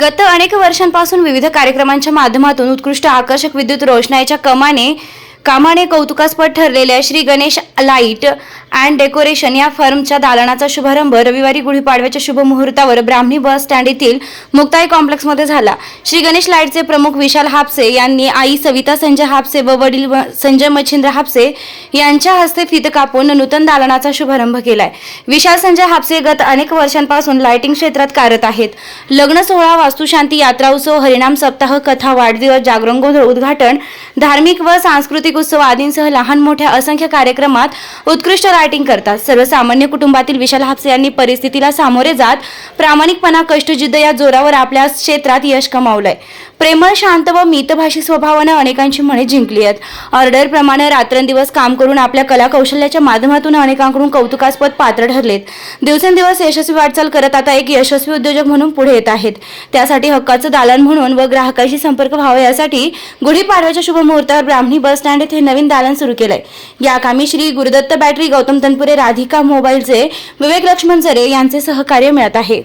गत अनेक वर्षांपासून विविध कार्यक्रमांच्या माध्यमातून उत्कृष्ट आकर्षक विद्युत रोषणाईच्या कमाने कामाने कौतुकास्पद ठरलेल्या Shri Ganesh light and decoration या फर्मच्या दालनाचा शुभारंभ रविवारी गुढीपाडव्याच्या शुभमुहूर्तावर ब्राह्मणी बस स्टँड येथील मुक्ताई कॉम्प्लेक्समध्ये झाला. श्री गणेश लाईटचे प्रमुख विशाल हापसे यांनी आई सविता संजय हापसे व वडील व- संजय मच्छिंद्र हापसे यांच्या हस्ते फित कापून नूतन दालनाचा शुभारंभ केलाय. विशाल संजय हापसे गत अनेक वर्षांपासून लायटिंग क्षेत्रात कार्यरत आहेत. लग्न सोहळा वास्तुशांती यात्रा उत्सव हरिणाम सप्ताह कथा वाढदिवस जागरण गोंधळ उद्घाटन धार्मिक व सांस्कृतिक उत्सव आदींसह लहान मोठ्या असंख्य कार्यक्रमात उत्कृष्ट रायटिंग करतात. सर्वसामान्य कुटुंबातील विशाल हापसे यांनी परिस्थितीला सामोरे जात प्रामाणिकपणा कष्टजिद्द या जोरावर आपल्या क्षेत्रात यश कमावलंय. प्रेमळ शांत व मितभाषी स्वभावानं अनेकांची मने जिंकली आहेत. ऑर्डरप्रमाणे रात्रंदिवस काम करून आपल्या कला कौशल्याच्या माध्यमातून अनेकांकडून कौतुकास्पद पात्र ठरलेत. दिवसेंदिवस यशस्वी वाटचाल करत आता एक यशस्वी उद्योजक म्हणून पुढे येत आहेत. त्यासाठी हक्काचं दालन म्हणून व ग्राहकाशी संपर्क व्हावा यासाठी गुढीपाडव्याच्या शुभमुहूर्तावर ब्राह्मणी बस स्टँड येथे नवीन दालन सुरू केलंय. या कामी श्री गुरुदत्त बॅटरी गौतम तनपुरे राधिका मोबाईलचे विवेक लक्ष्मण जरे यांचे सहकार्य मिळत आहे.